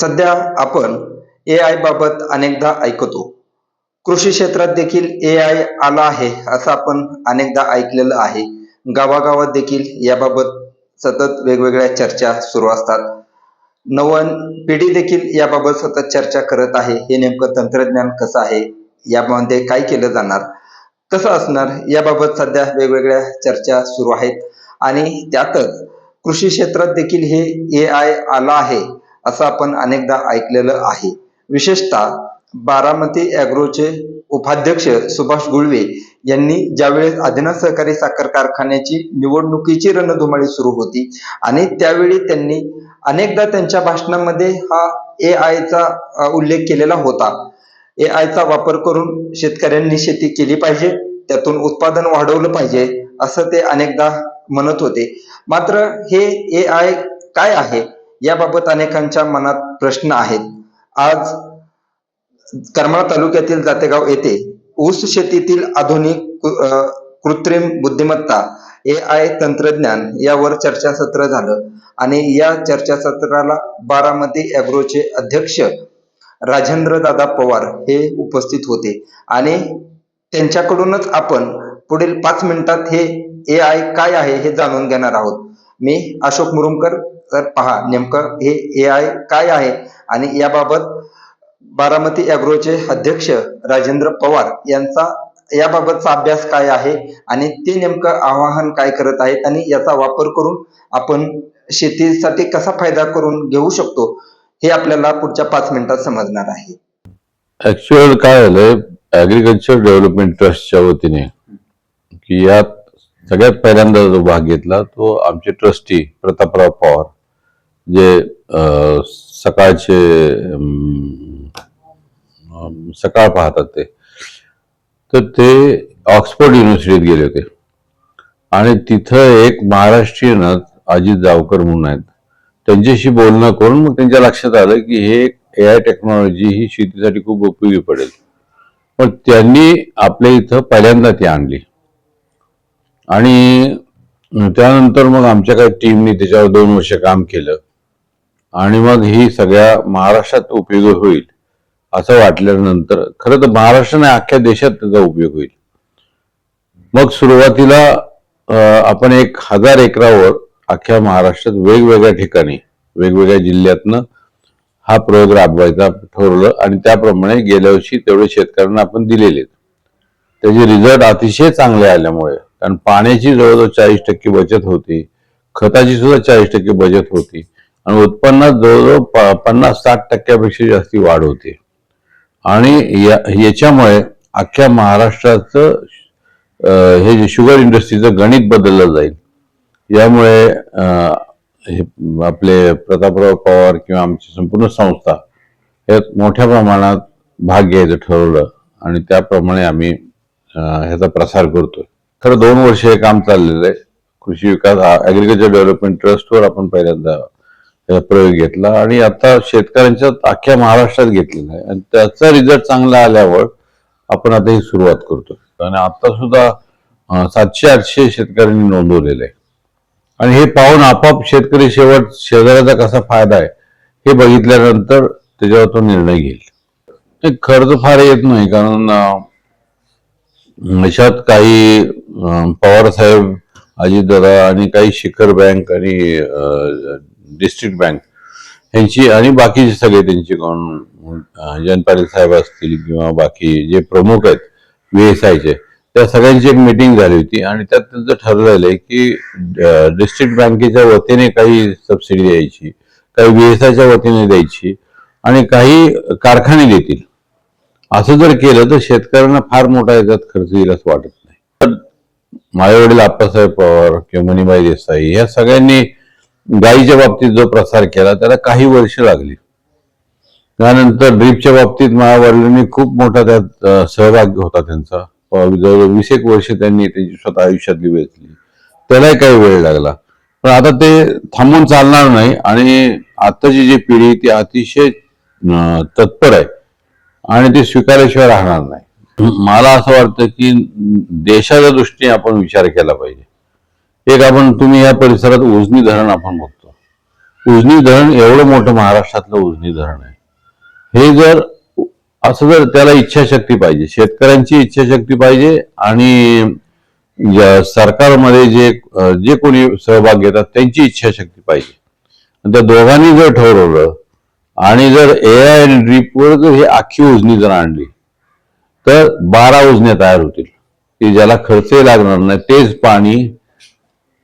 सध्या आपण ए आय बाबत अनेकदा ऐकतो. कृषी क्षेत्रात देखील ए आय आला आहे असं आपण अनेकदा ऐकलेलं आहे. गावागावात देखील याबाबत सतत वेगवेगळ्या चर्चा सुरू असतात. नवन पिढी देखील याबाबत सतत चर्चा करत आहे. हे नेमकं तंत्रज्ञान कसं आहे? यामध्ये काय केलं जाणार? कसं असणार? याबाबत सध्या वेगवेगळ्या चर्चा सुरू आहेत. आणि त्यातच कृषी क्षेत्रात देखील हे ए आय आला आहे. असं आपण अनेकदा ऐकलेलं आहे. विशेषतः बारामती ॲग्रोचे उपाध्यक्ष सुभाष गुळवे यांनी ज्यावेळेस आदिनाथ सहकारी साखर कारखान्याची निवडणुकीची रणधुमाळी सुरू होती आणि त्यावेळी त्यांनी अनेकदा त्यांच्या भाषणामध्ये हा ए आयचा उल्लेख केलेला होता. ए आयचा वापर करून शेतकऱ्यांनी शेती केली पाहिजे त्यातून उत्पादन वाढवलं पाहिजे असं ते अनेकदा म्हणत होते. मात्र हे ए आय काय आहे? याबाबत अनेकांच्या मनात प्रश्न आहेत. आज करमाळ तालुक्यातील जातेगाव येथे ऊस शेतीतील आधुनिक कृत्रिम बुद्धिमत्ता ए आय तंत्रज्ञान यावर चर्चासत्र झालं आणि या चर्चासत्राला बारामती अॅग्रोचे अध्यक्ष राजेंद्र दादा पवार हे उपस्थित होते आणि त्यांच्याकडूनच आपण पुढील पाच मिनिटात हे ए आय काय आहे हे जाणून घेणार आहोत. मी अशोक मुरुमकर तर पहा नेमकं हे ए आय काय आहे? आणि याबाबत बारामती ॲग्रोचे अध्यक्ष राजेंद्र पवार यांचा याबाबतचा अभ्यास काय आहे? आणि ते नेमकं आवाहन काय करत आहेत? आणि याचा वापर करून आपण शेतीसाठी कसा फायदा करून घेऊ शकतो? हे आपल्याला पुढच्या पाच मिनिटात समजणार आहे. ऍक्च्युअल काय झालंय? ऍग्रिकल्चर डेव्हलपमेंट ट्रस्टच्या वतीने की यात सगळ्यात पहिल्यांदा जो भाग घेतला तो आमचे ट्रस्टी प्रतापराव पवार. जे सकाळचे सकाळ पाहतात ते तर ते ऑक्सफोर्ड युनिव्हर्सिटीत गेले होते. आणि तिथं एक महाराष्ट्रीयन अजित जावकर म्हणून आहेत. त्यांच्याशी बोलणं करून मग त्यांच्या लक्षात आलं की हे ए आय टेक्नॉलॉजी ही शेतीसाठी खूप उपयोगी पडेल. पण त्यांनी आपल्या इथं पहिल्यांदा ती आणली. आणि त्यानंतर मग आमच्या काही टीमनी त्याच्यावर दोन वर्ष काम केलं. आणि मग ही सगळ्या महाराष्ट्रात उपयोग होईल असं वाटल्यानंतर खरं तर महाराष्ट्र नाही अख्ख्या देशात त्याचा उपयोग होईल. मग सुरुवातीला आपण एक हजार एकरावर अख्ख्या महाराष्ट्रात वेगवेगळ्या ठिकाणी वेगवेगळ्या जिल्ह्यातनं हा प्रयोग राबवायचा ठरवलं आणि त्याप्रमाणे गेल्या वर्षी तेवढे शेतकऱ्यांना आपण दिलेले त्याचे रिझल्ट अतिशय चांगले आल्यामुळे कारण पाण्याची जवळजवळ चाळीस टक्के बचत होती खताची सुद्धा चाळीस टक्के बचत होती. आणि उत्पन्नात जवळजवळ प- पन्नास साठ टक्क्यापेक्षा जास्ती वाढ होते. आणि या- याच्यामुळे अख्ख्या महाराष्ट्राचं हे जे शुगर इंडस्ट्रीचं गणित बदललं जाईल. यामुळे हे आपले प्रतापराव पवार किंवा आमची संपूर्ण संस्था यात मोठ्या प्रमाणात भाग घ्यायचं ठरवलं आणि त्याप्रमाणे आम्ही ह्याचा प्रसार करतोय. खरं दोन वर्ष हे काम चाललेलं आहे. कृषी विकास ॲग्रिकल्चर डेव्हलपमेंट ट्रस्टवर आपण पहिल्यांदा प्रयोग घेतला. आणि आता शेतकऱ्यांच्या अख्ख्या महाराष्ट्रात घेतलेला आहे. आणि त्याचा रिझल्ट चांगला आल्यावर आपण आता ही सुरुवात करतो. आणि आता सुद्धा सातशे आठशे शेतकऱ्यांनी नोंदवलेलं आहे. आणि हे पाहून आपाप शेतकरी शेवट शेजाऱ्याचा कसा फायदा आहे हे बघितल्यानंतर त्याच्यावर तो निर्णय घेईल. ते खर्च फार येत नाही कारण अशात काही पवार साहेब अजितदादा आणि काही शिखर बँक आणि डिस्ट्रिक्ट बँक यांची आणि बाकीचे सगळे त्यांचे कोण जयंत पाटील साहेब असतील किंवा बाकी जे प्रमुख आहेत व्हीएसआयचे एस त्या सगळ्यांची एक मिटिंग झाली होती आणि त्यात त्यांचं ठरलेलं आहे की डिस्ट्रिक्ट बँकेच्या वतीने काही सबसिडी द्यायची काही व्हीएसआयच्या वतीने द्यायची आणि काही कारखाने देतील. असं जर केलं तर शेतकऱ्यांना फार मोठा याच्यात खर्च येईल असं वाटत नाही. पण माझे वडील आप्पासाहेब पवार किंवा मणिबाई देसाई या सगळ्यांनी गायीच्या बाबतीत जो प्रसार केला त्याला काही वर्ष लागली. त्यानंतर ड्रीपच्या बाबतीत माझ्या खूप मोठा त्यात सहभाग होता त्यांचा. जवळजवळ वीस एक वर्ष त्यांनी त्यांची स्वतः आयुष्यातली वेचली त्यालाही काही वेळ लागला. पण आता ते थांबून चालणार नाही आणि आताची जी पिढी ती अतिशय तत्पर आहे आणि ती स्वीकारल्याशिवाय राहणार नाही. मला असं वाटतं की देशाच्या दृष्टीने आपण विचार केला पाहिजे. एक आपण तुम्ही या परिसरात उजनी धरण आपण बघतो. उजनी धरण एवढं मोठं महाराष्ट्रातलं उजनी धरण आहे. हे जर असं जर त्याला इच्छाशक्ती पाहिजे शेतकऱ्यांची इच्छाशक्ती पाहिजे आणि सरकारमध्ये जे जे कोणी सहभाग घेतात त्यांची इच्छाशक्ती पाहिजे. त्या दोघांनी जर ठरवलं आणि जर ए आय आणि ड्रीपवर जर ही आखी उजनी जर आणली तर बारा उजण्या तयार होतील. की ज्याला खर्चही लागणार नाही तेच पाणी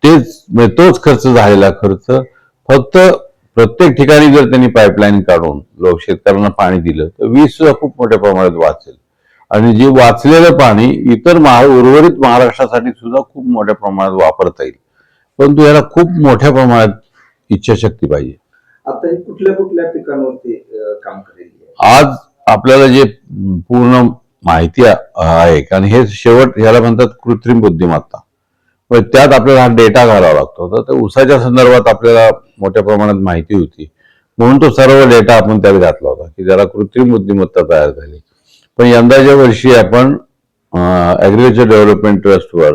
तेच म्हणजे तोच खर्च झालेला खर्च. फक्त प्रत्येक ठिकाणी जर त्यांनी पाईपलाईन काढून लोक शेतकऱ्यांना पाणी दिलं तर वीज सुद्धा खूप मोठ्या प्रमाणात वाचेल. आणि जे वाचलेलं पाणी इतर महा उर्वरित महाराष्ट्रासाठी सुद्धा खूप मोठ्या प्रमाणात वापरता येईल. परंतु याला खूप मोठ्या प्रमाणात इच्छाशक्ती पाहिजे. आता हे कुठल्या कुठल्या पिकांवरती काम करेल? आज आपल्याला जे पूर्ण माहिती आहे कारण हे शेवट ह्याला म्हणतात कृत्रिम बुद्धिमत्ता. मग त्यात आपल्याला हा डेटा घालावा लागतो. तर त्या ऊसाच्या संदर्भात आपल्याला मोठ्या प्रमाणात माहिती होती. म्हणून तो सर्व डेटा आपण त्यात घातला होता की ज्याला कृत्रिम बुद्धिमत्ता तयार झाली. पण यंदाच्या वर्षी आपण ऍग्रिकल्चर डेव्हलपमेंट ट्रस्टवर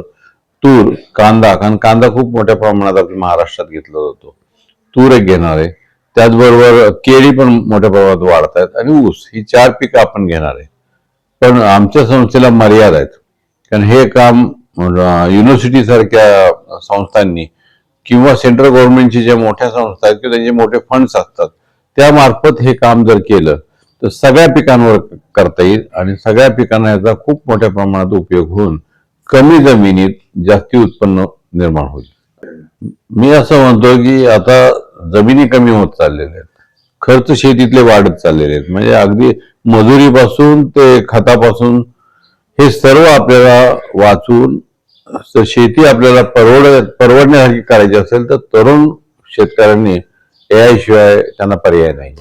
तूर कांदा कारण कांदा खूप मोठ्या प्रमाणात आपल्या महाराष्ट्रात घेतला जातो. तूर एक घेणार आहे. त्याचबरोबर केळी पण मोठ्या प्रमाणात वाढत आहेत आणि ऊस ही चार पिकं आपण घेणार आहे. पण आमच्या संस्थेला मर्यादा आहेत. कारण हे काम युनिव्हर्सिटी सारख्या संस्थांनी किंवा सेंट्रल गव्हर्नमेंटची ज्या मोठ्या संस्था आहेत किंवा त्यांचे मोठे फंड्स असतात त्यामार्फत हे काम जर केलं तर सगळ्या पिकांवर करता येईल आणि सगळ्या पिकांना याचा खूप मोठ्या प्रमाणात उपयोग होऊन कमी जमिनीत जास्ती उत्पन्न निर्माण होईल. मी असं म्हणतो की आता जमिनी कमी होत चाललेल्या आहेत. खर्च शेतीतले वाढत चाललेले आहेत. म्हणजे अगदी मजुरीपासून ते खतापासून हे सर्व आपल्याला वाचून तर शेती आपल्याला परवड परवडण्यासारखी करायची असेल तर तरुण शेतकऱ्यांनी ए आय शिवाय त्यांना पर्याय नाही.